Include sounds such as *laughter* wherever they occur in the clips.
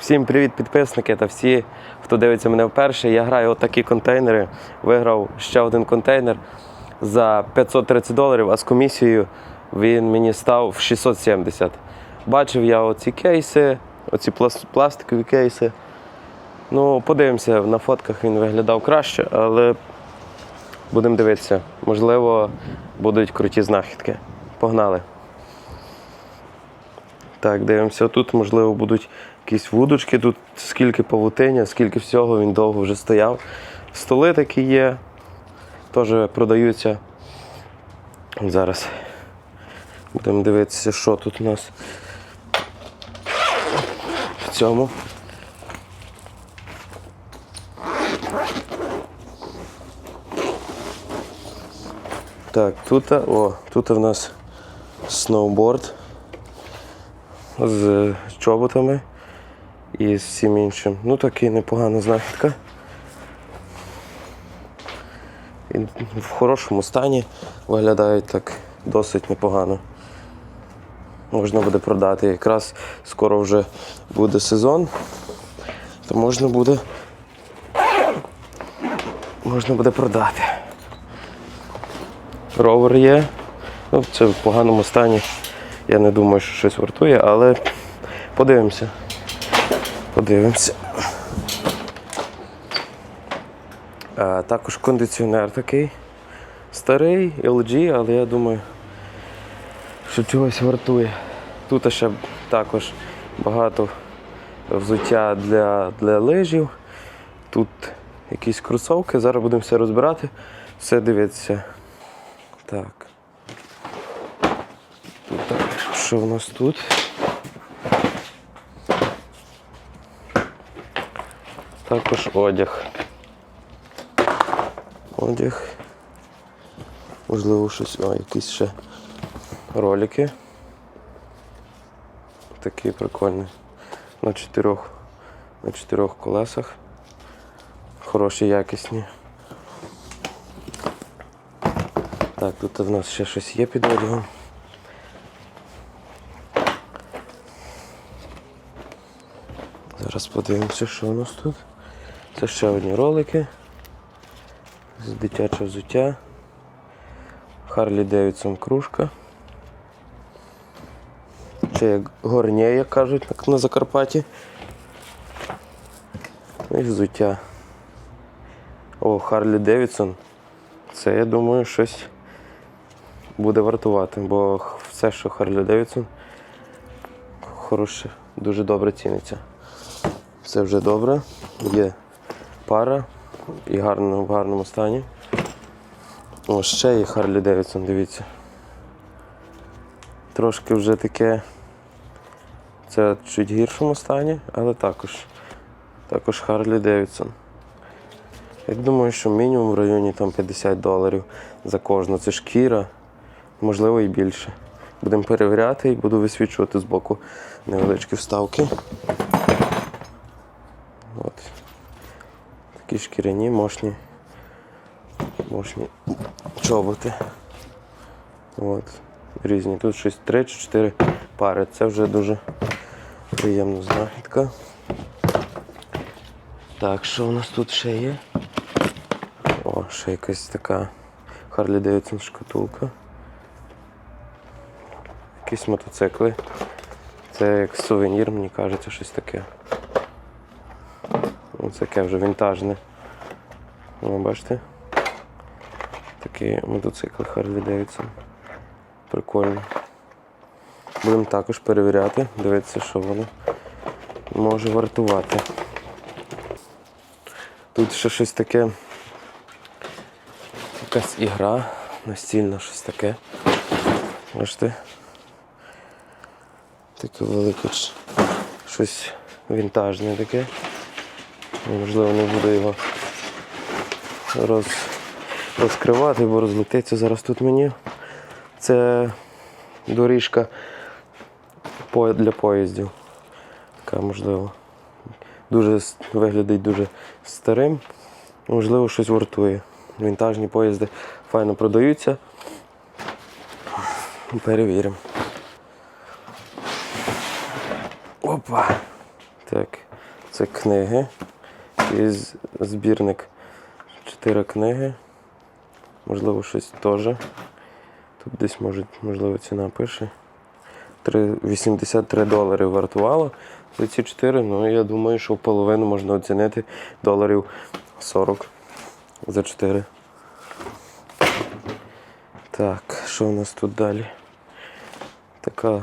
Всім привіт, підписники та всі, хто дивиться мене вперше. Я граю отакі контейнери. Виграв ще один контейнер за 530 доларів, а з комісією він мені став в 670. Бачив я оці кейси, оці пластикові кейси. Ну, подивимося, на фотках він виглядав краще, але будемо дивитися. Можливо, будуть круті знахідки. Погнали. Так, дивимося. Тут, можливо, будуть якісь вудочки, тут скільки павутиння, скільки всього, він довго вже стояв. Столи такі є, теж продаються. Зараз будемо дивитися, що тут у нас в цьому. Так, тут, о, тут у нас сноуборд з чоботами і з всім іншим. Ну, такий непогана знахідка. Він в хорошому стані виглядають так досить непогано. Можна буде продати. Якраз скоро вже буде сезон, то можна буде, можна буде продати. Ровер є. Ну, це в поганому стані. Я не думаю, що щось вартує, але подивимося. Подивимося. Також кондиціонер такий. Старий, LG, але я думаю, що чогось вартує. Тут ще також багато взуття для, для лижів. Тут якісь кросовки. Зараз будемо все розбирати, все дивитися. Так. Так, що в нас тут? Також одяг. Одяг. Можливо, щось. О, якісь ще ролики. Такий прикольний. На чотирьох, на чотирьох колесах. Хороші, якісні. Так, тут в нас ще щось є під одягом. Зараз подивимося, що у нас тут. Це ще одні ролики з дитячого взуття. Харлі Девідсон кружка. Чи як горнє, як кажуть на- Закарпатті. І взуття. О, Харлі Девідсон. Це, я думаю, щось буде вартувати, бо все, що Харлі Девідсон, хороше, дуже добре ціниться. Все вже добре. Є пара і гарно, в гарному стані. О, ще є Харлі Девідсон, дивіться. Трошки вже таке. Це в чуть гіршому стані, але також. Також Харлі Девідсон. Я думаю, що мінімум в районі там 50 доларів за кожну. Це шкіра, можливо і більше. Будемо перевіряти і буду висвічувати з боку невеличкі вставки. От. Такі шкіряні, мощні, мощні чоботи. От. Різні. Тут щось 3 чи 4 пари. Це вже дуже приємна знахідка. Так, що у нас тут ще є? О, ще якась така Харлі Девідсон шкатулка. Якісь мотоцикли. Це як сувенір, мені кажеться, щось таке. Ось таке вже вінтажне. О, бачите? Такий мотоцикл Харлі Девідсон. Прикольно. Будемо також перевіряти, дивитися, що воно може вартувати. Тут ще щось таке. Якась ігра, настільна щось таке. Бачите? Таке велике щось вінтажне таке. Можливо, не буду його роз... розкривати, бо розлетиться зараз тут мені. Це доріжка для поїздів. Така можливо. Дуже виглядить дуже старим. Можливо, щось вартує. Вінтажні поїзди файно продаються. Перевіримо. Опа. Так, це книги. І збірник. Чотири книги. Можливо, щось теж. Тут десь може, можливо, ціна пише. Три- 83 долари вартувало. За ці 4, ну я думаю, що в половину можна оцінити доларів 40 за 4. Так, що у нас тут далі? Така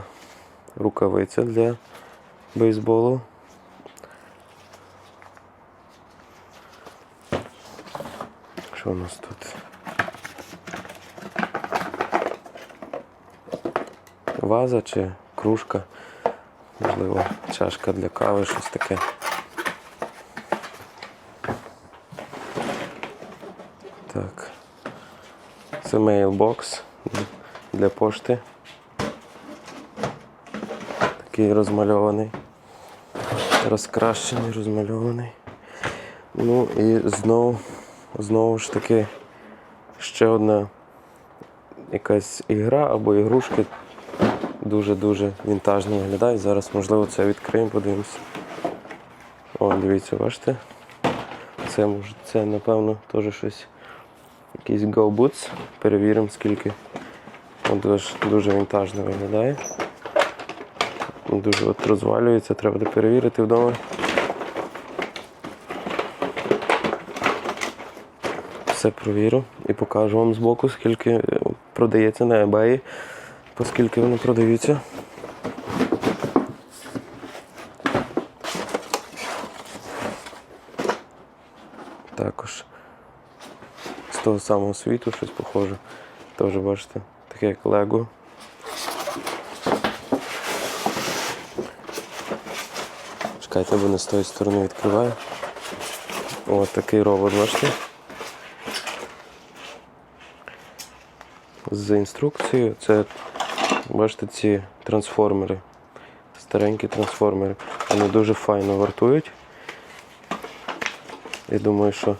рукавиця для бейсболу. Що у нас тут? Ваза чи кружка, можливо, чашка для кави, щось таке. Так. Це мейлбокс для пошти. Такий розмальований. Розкрашений, розмальований. Ну і знову, знову ж таки ще одна якась ігра або ігрушки дуже-дуже вінтажно виглядають. Зараз, можливо, це відкриємо, подивимося. О, дивіться, бачите? Це може, це напевно теж щось. Якийсь Go Boots. Перевіримо скільки. От дуже, дуже вінтажно виглядає. Дуже от розвалюється, треба перевірити вдома. Все провірю і покажу вам збоку, скільки е, продається на eBay, по скільки вони продаються. Також з того самого світу щось похоже. Теж бачите, таке як Лего. Чекайте, бо не з тої сторони відкриваю. Ось такий робот, бачите? З інструкцією це, бачите, ці трансформери. Старенькі трансформери. Вони дуже файно вартують. Я думаю, що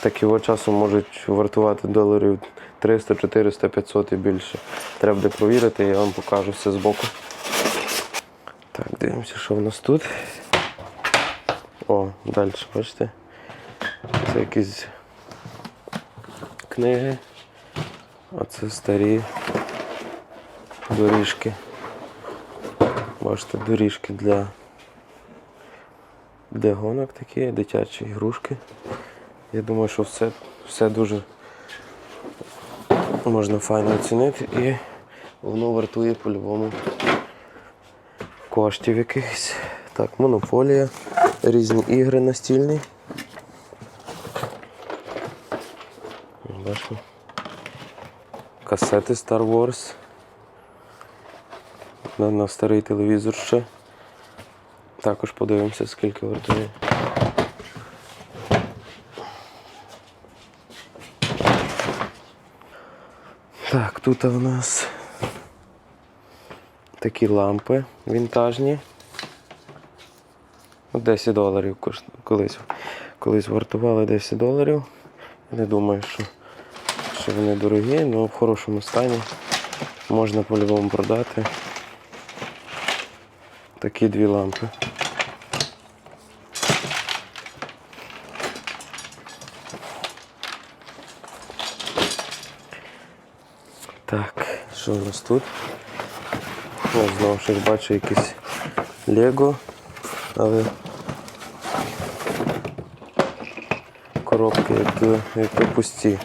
так його часом можуть вартувати доларів 300, 400, 500 і більше. Треба буде провірити, я вам покажу все збоку. Так, дивимося, що в нас тут. О, далі, бачите? Це якісь книги. Це старі доріжки. Бачите, доріжки для, для гонок такі, дитячі ігрушки. Я думаю, що все, все дуже можна файно оцінити і воно вартує по-любому коштів якихось. Так, монополія, різні ігри настільні. Бачимо. Касети Star Wars. На, на старий телевізор ще. Також подивимося, скільки вартує. Так, тут у нас такі лампи вінтажні. Ну, 10 доларів колись, колись вартували 10 доларів. Не думаю, що, що вони дорогі, але в хорошому стані. Можна по-любому продати. Такі дві лампи. Так, що у нас тут? О, знову щось бачу якісь Лего, але коробки як, як то пусті.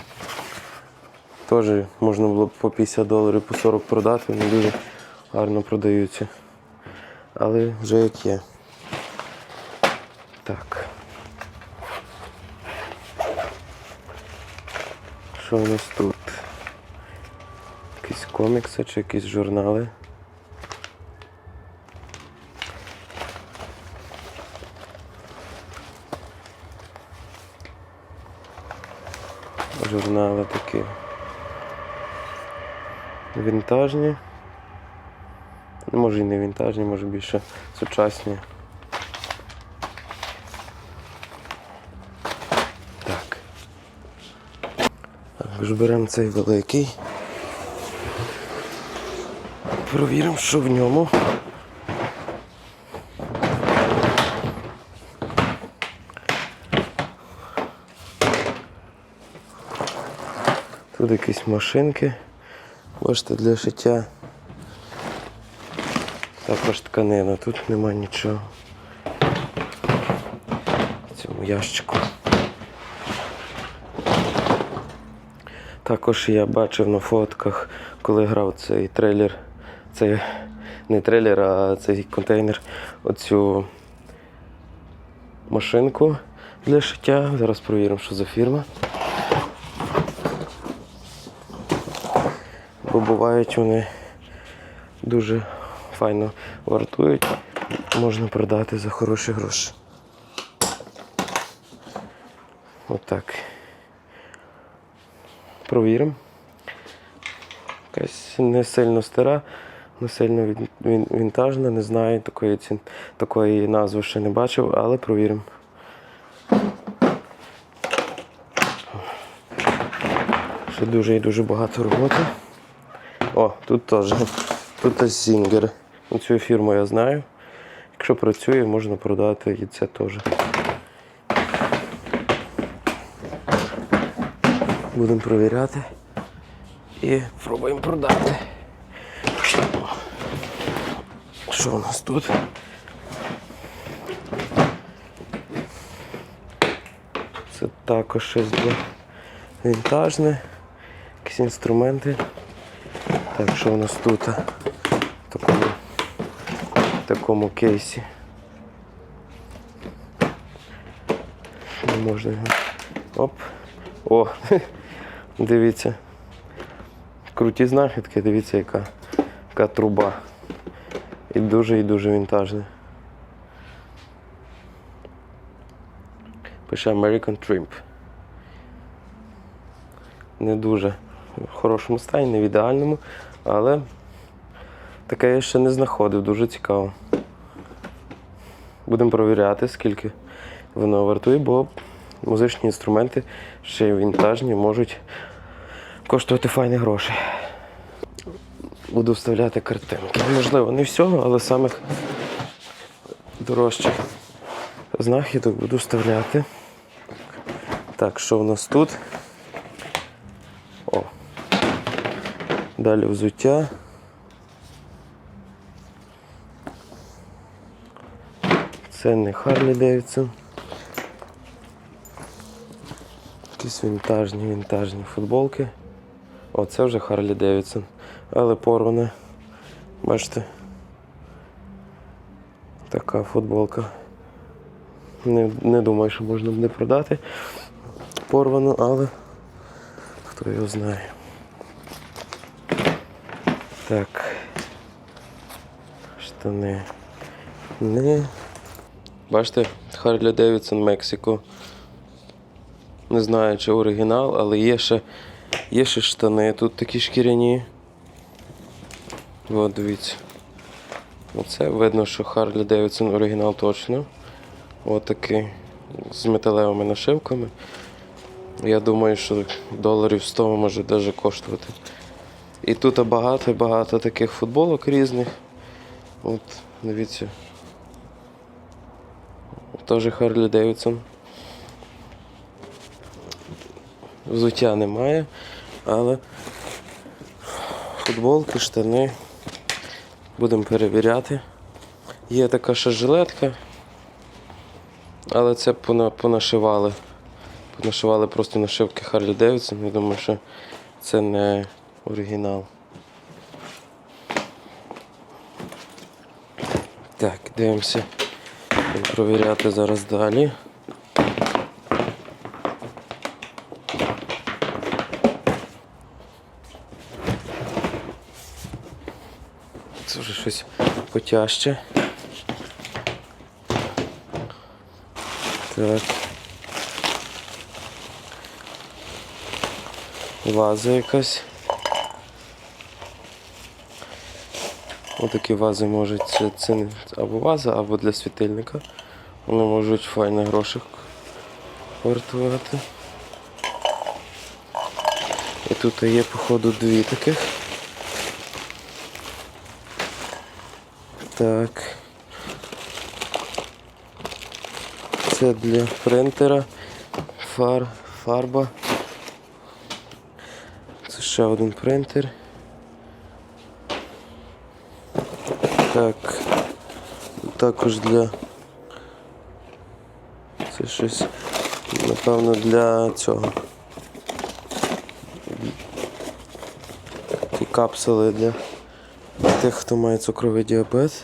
Теж можна було б по 50 доларів, по 40 продати, вони дуже гарно продаються. Але вже як є. Так. Що у нас тут? Якісь комікси чи якісь журнали. Журнали такі вінтажні. Ну, може і не вінтажні, може більше сучасні. Так. Також беремо цей великий. Провіримо, що в ньому. Тут якісь машинки. Бачите, для шиття. Також тканина, тут нема нічого. В цьому ящику. Також я бачив на фотках, коли грав цей трейлер, цей не трейлер, а цей контейнер, оцю машинку для шиття. Зараз перевіримо, що за фірма. Бо бувають вони дуже файно вартують. Можна продати за хороші гроші. Отак. Провіримо. Якась не сильно стара, не сильно він- він- вінтажна, не знаю, такої, ці- такої назви ще не бачив, але провіримо. Ще дуже і дуже багато роботи. О, тут теж. Тут Зінгер. Цю фірму я знаю. Якщо працює, можна продати і це теж. Будемо перевіряти і пробуємо продати. Що у нас тут? Це також щось для вінтажне, якісь інструменти. Так, що у нас тут? В такому, в такому кейсі. Не можна його. Оп. О, *laughs* дивіться. Круті знахідки, дивіться, яка, яка труба. І дуже і дуже вінтажна. Пише American Trimp. Не дуже в хорошому стані, не в ідеальному, але таке я ще не знаходив, дуже цікаво. Будемо перевіряти, скільки воно вартує, бо музичні інструменти ще й вінтажні можуть коштувати файні гроші. Буду вставляти картинки. Можливо, не всього, але самих дорожчих знахідок буду вставляти. Так, що в нас тут? Далі взуття. Це не Харлі Девідсон. Якісь вінтажні, вінтажні футболки. О, це вже Харлі Девідсон. Але порване. Бачите? Така футболка. Не, не думаю, що можна буде продати порвану, але хто його знає. Так. Штани. Не. Бачите, Харлі Девідсон Мексико. Не знаю, чи оригінал, але є ще, є ще штани тут такі шкіряні. От дивіться. Оце видно, що Харлі Девідсон оригінал точно. От з металевими нашивками. Я думаю, що доларів 100 може навіть коштувати. І тут багато-багато таких футболок різних. От, дивіться. Теж Харлі Девідсон. Взуття немає, але футболки, штани. Будемо перевіряти. Є така ще жилетка, але це понашивали. Понашивали просто нашивки Харлі Девідсон. Я думаю, що це не оригінал. Так, дивимося. Провіряти зараз далі. Це вже щось потяжче. Так. Ваза якась. Отакі вази можуть це, не- або ваза, або для світильника. Вони можуть файно грошик вартувати. І тут є, походу, дві таких. Так. Це для принтера. Фар, фарба. Це ще один принтер. Так. Також для. Це щось, напевно, для цього. Такі капсули для тих, хто має цукровий діабет.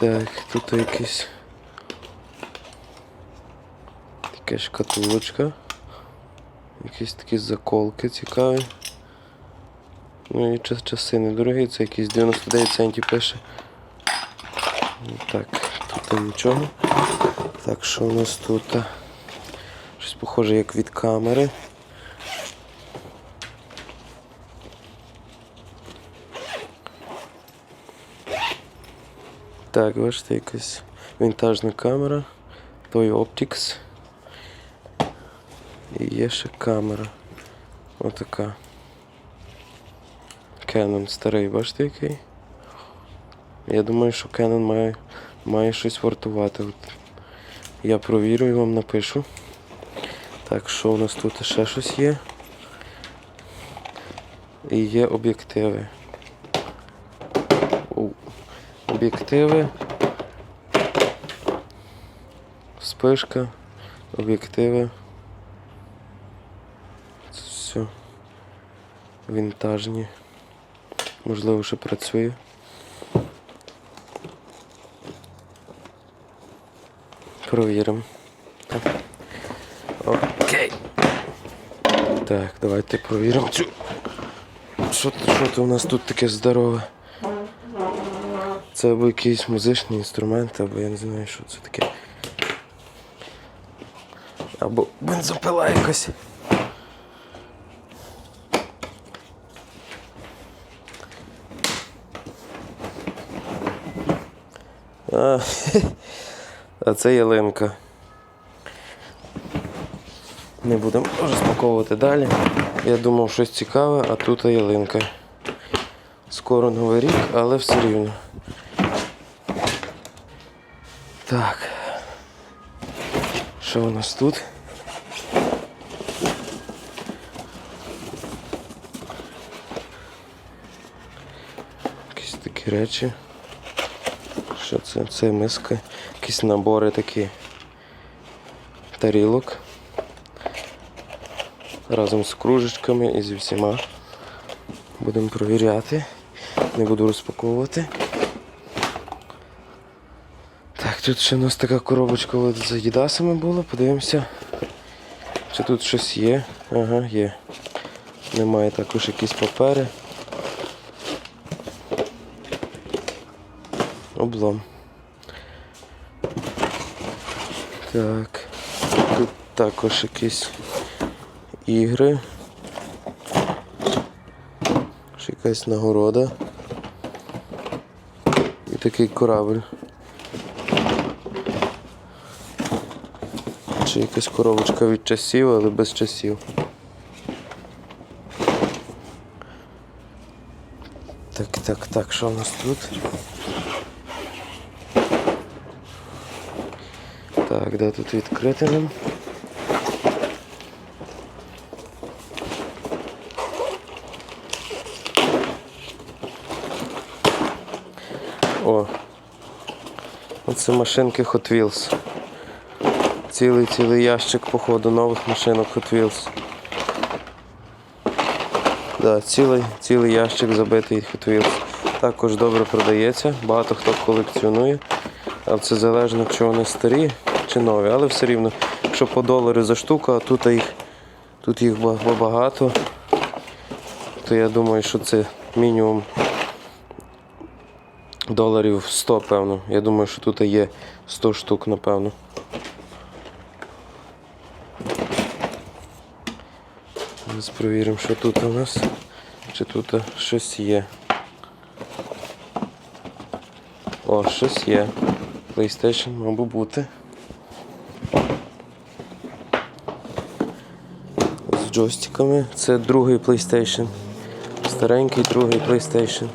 Так, тут якісь така шкатулочка. Якісь такі заколки цікаві. Ну і час- часи недорогі, це якісь 99 центів пише. Так, тут нічого. Так, що у нас тут? Щось похоже як від камери. Так, бачите, якась вінтажна камера. Той Optics. І є ще камера. Отака. Canon старий, бачите який? Я думаю, що Canon має, має щось вартувати. От. Я провірю і вам напишу. Так, що у нас тут ще щось є? І є об'єктиви. Об'єктиви. Спишка, об'єктиви. Все вінтажні. Можливо, ще працює. Провіримо. Окей. Так, давайте провіримо цю. Що то у нас тут таке здорове? Це або якийсь музичний інструмент, або я не знаю, що це таке. Або бензопила якась. А, *laughs* а це ялинка. Не будемо розпаковувати далі. Я думав щось цікаве, а тут ялинка. Скоро новий рік, але все рівно. Так. Що у нас тут? Якісь такі речі. Що це? Це миска. Якісь набори такі тарілок. Разом з кружечками і зі всіма. Будемо провіряти. Не буду розпаковувати. Так, тут ще у нас така коробочка з Адідасами була. Подивимося. Чи тут щось є? Ага, є. Немає також якісь папери. Облом. Так. Тут також якісь ігри. Ще якась нагорода. І такий корабль. Чи якась коробочка від часів, але без часів. Так, так, так, що у нас тут? Так, де тут відкрити нам? О. Оце машинки Hot Wheels. Цілий цілий ящик, походу, нових машинок Hot Wheels. Да, цілий, цілий ящик забитий Hot Wheels. Також добре продається, багато хто колекціонує. Але це залежно, чи вони старі нові. Але все рівно, якщо по долару за штуку, а тут їх, тут їх багато, то я думаю, що це мінімум доларів 100, певно. Я думаю, що тут є 100 штук, напевно. Зараз перевіримо, що тут у нас. Чи тут щось є. О, щось є. PlayStation, мабуть, бути. Джойстиками. Це другий PlayStation. Старенький другий PlayStation.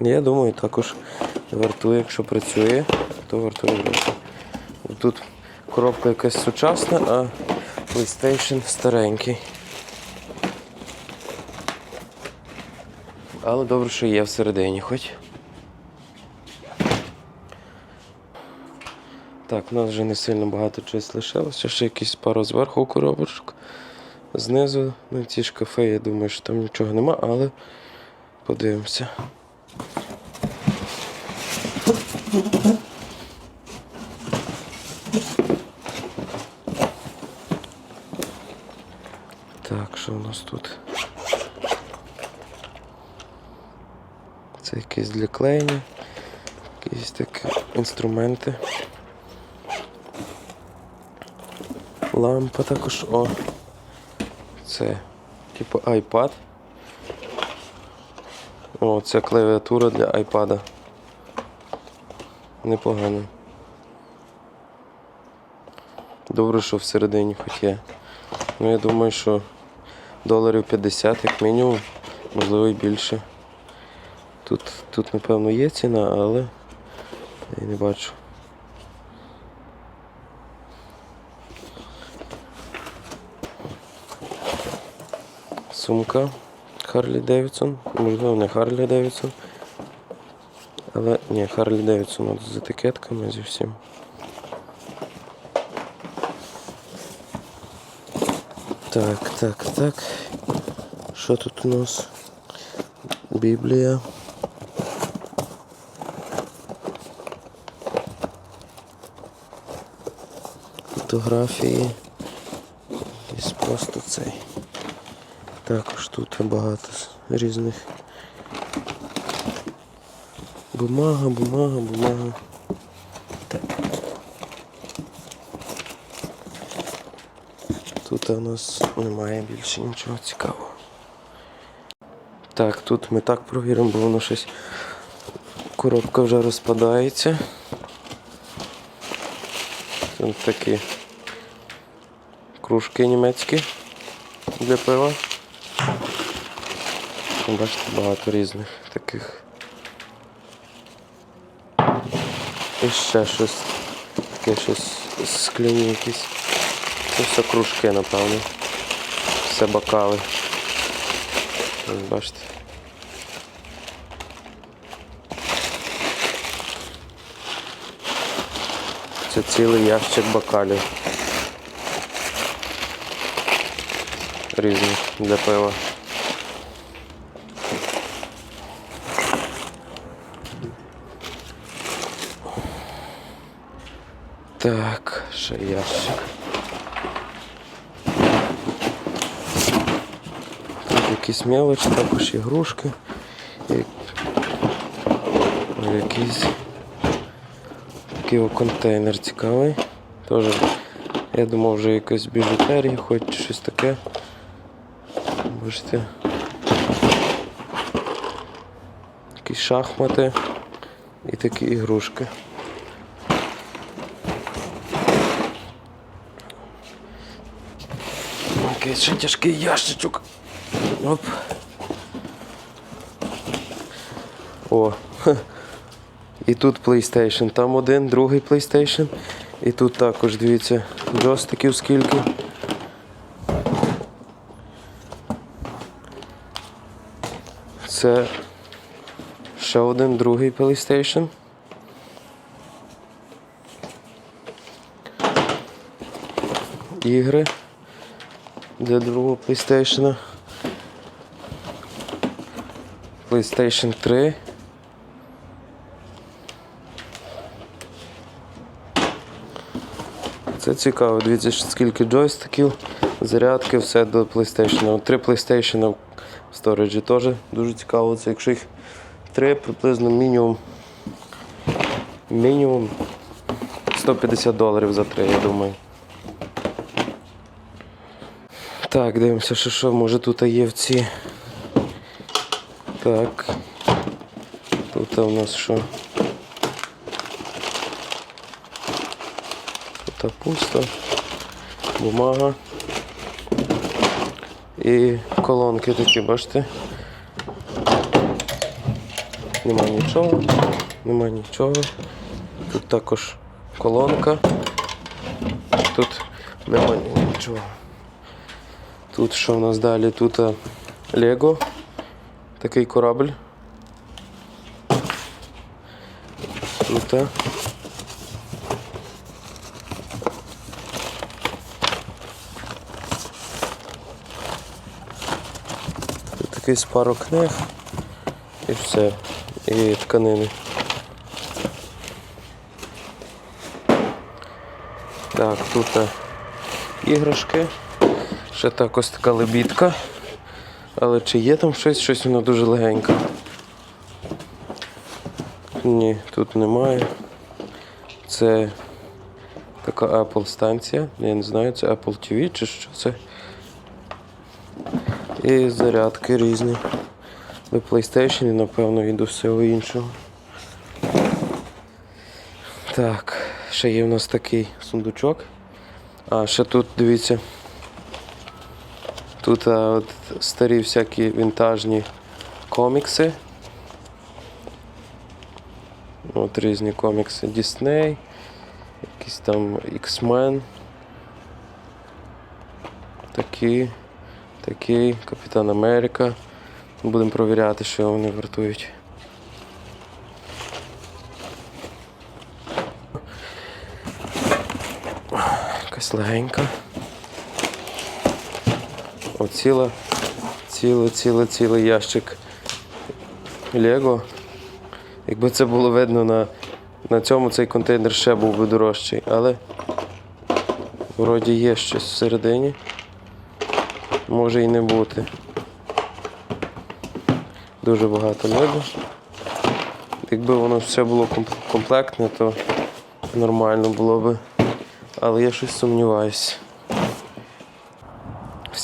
Я думаю, також вартує, якщо працює, то вартує. Тут Коробка якась сучасна, а PlayStation старенький. Але добре, що є всередині хоч. Так, у нас вже не сильно багато чогось лишилося. Ще якісь пару зверху коробочок. Знизу на ці шкафи, я думаю, що там нічого нема, але подивимося. Так, що у нас тут? Це якісь для клеєння, якісь такі інструменти. Лампа також, о. Це типу iPad. О, це клавіатура для iPad. Непогано. Добре, що всередині хоч є. Ну, я думаю, що доларів 50 як мінімум, можливо і більше. Тут, тут напевно, є ціна, але я не бачу. Сумка Харлі Девідсон. Можливо, не Харлі Девідсон. Але ні, Харлі Девідсон з етикетками зі всім. Так, так, так. Що тут у нас? Біблія. Фотографії. Ось просто цей. Також тут багато різних. Бумага, бумага, бумага. Тут у нас немає більше нічого цікавого. Так, тут ми так провіримо, бо воно щось. Коробка вже розпадається. Тут такі кружки німецькі для пива. Бачите, багато різних таких. І ще щось. Таке щось скляні якісь. Це все кружки, напевно. Все бокали. Бачите. Це цілий ящик бокалів. Різних для пива. Так, ящик. Тут якісь мелочі, також ігрушки. І... Якийсь такий контейнер цікавий. Теж, я думав, вже якась біжутерія, хоч щось таке. Бачите. Якісь шахмати і такі ігрушки. Ще тяжкий ящичок. Оп. О. І тут PlayStation. Там один, другий PlayStation. І тут також, дивіться, джойстиків скільки. Це ще один другий PlayStation. Ігри для другого PlayStation. PlayStation 3. Це цікаво, дивіться, скільки джойстиків, зарядки, все до PlayStation. Три PlayStation в сториджі теж дуже цікаво. Це якщо їх три, приблизно мінімум. Мінімум 150 доларів за три, я думаю. Так, дивимося, що що може тут є в ці. Так. Тут у нас що? Тут пусто. Бумага. І колонки такі, бачите? Нема нічого, нема нічого. Тут також колонка. тут немає нічого. Тут що в нас далі? Тут е, Лего. Такий корабль. Тут. е, Тут такий спару книг. І все. І тканини. Так, тут е, іграшки. Ще так ось така лебідка. Але чи є там щось? Щось воно дуже легеньке. Ні, тут немає. Це така Apple станція. Я не знаю, це Apple TV чи що це. І зарядки різні. До PlayStation, напевно, і до всього іншого. Так, ще є в нас такий сундучок. А, ще тут, дивіться. Тут а, от, старі всякі вінтажні комікси. От різні комікси Disney, якісь там X-Men. Такі, такий, Капітан Америка. Будемо провіряти, що вони вартують. Якась легенька. О, ціла, цілий, цілий, цілий ящик Лего. Якби це було видно на, на цьому, цей контейнер ще був би дорожчий, але вроді є щось всередині. Може і не бути. Дуже багато лего. Якби воно все було комплектне, то нормально було би. Але я щось сумніваюся.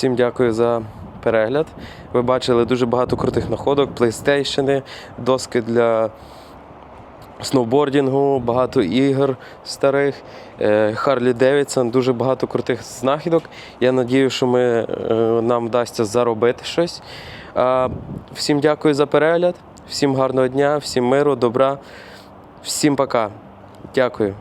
Всім дякую за перегляд. Ви бачили дуже багато крутих находок, PlayStation, доски для сноубордінгу, багато ігор старих, Харлі Девідсон, дуже багато крутих знахідок. Я надію, що ми, е, нам вдасться заробити щось. Всім дякую за перегляд, всім гарного дня, всім миру, добра, всім пока. Дякую.